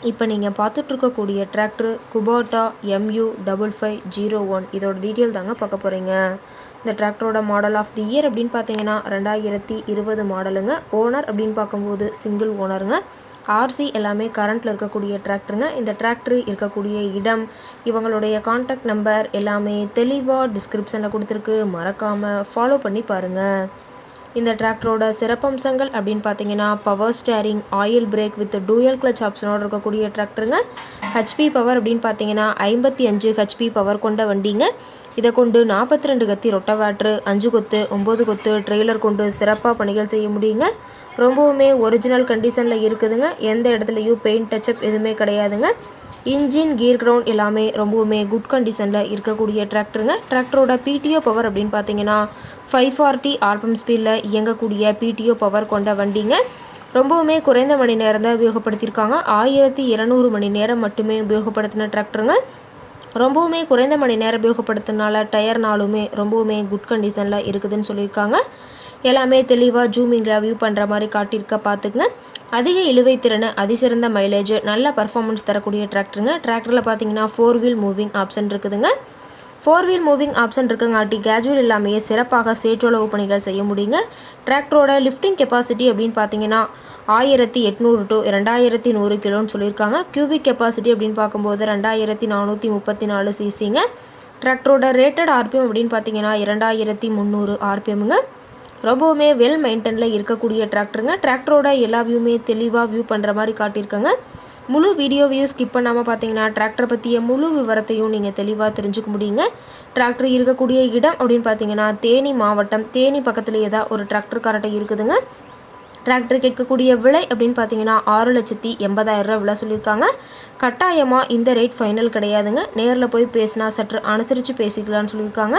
இப்போ நீங்கள் பார்த்துட்ருக்கக்கூடிய tractor Kubota MU double five zero one இதோட டீட்டெயில் தாங்க பார்க்க போகிறீங்க இந்த டிராக்டரோட மாடல் ஆஃப் தி இயர் அப்படின்னு பார்த்தீங்கன்னா ரெண்டாயிரத்தி இருபது மாடலுங்க ஓனர் அப்படின்னு பார்க்கும்போது சிங்கிள் ஓனருங்க ஆர்சி எல்லாமே கரண்ட்டில் இருக்கக்கூடிய டிராக்டருங்க இந்த டிராக்டர் இருக்கக்கூடிய இடம் இவங்களுடைய காண்டாக்ட் நம்பர் எல்லாமே தெளிவாக டிஸ்கிரிப்ஷனில் கொடுத்துருக்கு. மறக்காமல் ஃபாலோ பண்ணி பாருங்கள் இந்த டிராக்டரோட சிறப்பம்சங்கள் அப்படின்னு பார்த்தீங்கன்னா power steering oil brake with dual clutch ஆப்ஷனோடு இருக்கக்கூடிய டிராக்டருங்க. ஹெச்பி பவர் அப்படின்னு பார்த்தீங்கன்னா ஐம்பத்தி அஞ்சு ஹெச்பி பவர் கொண்ட வண்டிங்க. இதை கொண்டு நாற்பத்தி ரெண்டு கத்தி ரொட்டவேட்ரு அஞ்சு கொத்து ஒம்பது கொத்து ட்ரெய்லர் கொண்டு சிறப்பாக பணிகள் செய்ய முடியுங்க. ரொம்பவுமே ஒரிஜினல் கண்டிஷனில் இருக்குதுங்க. எந்த இடத்துலையும் பெயிண்ட் டச்சப் எதுவுமே கிடையாதுங்க. இன்ஜின் கீர் கிரவுண்ட் எல்லாமே ரொம்பவுமே குட் கண்டிஷனில் இருக்கக்கூடிய டிராக்டருங்க டிராக்டரோட பிடிஓ பவர் அப்படின்னு பார்த்தீங்கன்னா ஃபைவ் ஃபார்ட்டி ஆர்பம் ஸ்பீடில் இயங்கக்கூடிய பிடிஓ பவர் கொண்ட வண்டிங்க. ரொம்பவுமே குறைந்த மணி நேரம் தான் உபயோகப்படுத்தியிருக்காங்க. ஆயிரத்தி இரநூறு மணி நேரம் மட்டுமே உபயோகப்படுத்தின டிராக்டருங்க ரொம்பவுமே குறைந்த மணி நேரம் உபயோகப்படுத்தினால டயர்னாலுமே ரொம்பவுமே குட் கண்டிஷனில் இருக்குதுன்னு சொல்லியிருக்காங்க. எல்லாமே தெளிவாக ஜூமிங்கில் வியூ பண்ணுற மாதிரி காட்டியிருக்க பார்த்துக்குங்க அதிக இழுவை திறன் அதிசிறந்த மைலேஜ் நல்ல பர்ஃபார்மன்ஸ் தரக்கூடிய டிராக்டருங்க டிராக்டரில் பார்த்தீங்கன்னா ஃபோர் வீல் மூவிங் ஆப்ஷன் இருக்குதுங்க. ஃபோர் வீல் மூவிங் ஆப்ஷன் இருக்குங்காட்டி கேஜுவல் இல்லாமையே சிறப்பாக சேற்றோளவு பணிகள் செய்ய முடியுங்க. டிராக்டரோட லிஃப்டிங் கெப்பாசிட்டி அப்படின்னு பார்த்தீங்கன்னா ஆயிரத்தி எட்நூறு டு ரெண்டாயிரத்தி நூறு கிலோன்னு சொல்லியிருக்காங்க. கியூபிக் கெப்பாசிட்டி அப்படின்னு பார்க்கும்போது ரெண்டாயிரத்தி நானூற்றி முப்பத்தி நாலு சிசிங்க டிராக்டரோட ரேட்டட் ஆர்பிஎம் அப்படின்னு பார்த்தீங்கன்னா இரண்டாயிரத்தி முந்நூறு ஆர்பிஎம்ங்க ரொம்பவுமே வெல் மெயின்டெனில் இருக்கக்கூடிய டிராக்டருங்க டிராக்டரோட எல்லா வியூமே தெளிவாக வியூ பண்ணுற மாதிரி காட்டியிருக்காங்க. முழு வீடியோவையும் ஸ்கிப் பண்ணாமல் பார்த்தீங்கன்னா டிராக்டரை பற்றிய முழு விவரத்தையும் நீங்கள் தெளிவாக தெரிஞ்சுக்க முடியுங்க. டிராக்டர் இருக்கக்கூடிய இடம் அப்படின்னு பார்த்தீங்கன்னா தேனி மாவட்டம். தேனி பக்கத்துலேயே தான் ஒரு டிராக்டர் கரெக்டாக இருக்குதுங்க. டிராக்டர் கேட்கக்கூடிய விலை அப்படின்னு பார்த்தீங்கன்னா ஆறு லட்சத்தி எண்பதாயிரம் ரூபா விலை சொல்லியிருக்காங்க. கட்டாயமாக இந்த ரேட் ஃபைனல் கிடையாதுங்க. நேரில் போய் பேசினா சற்று அனுசரித்து பேசிக்கலாம்னு சொல்லியிருக்காங்க.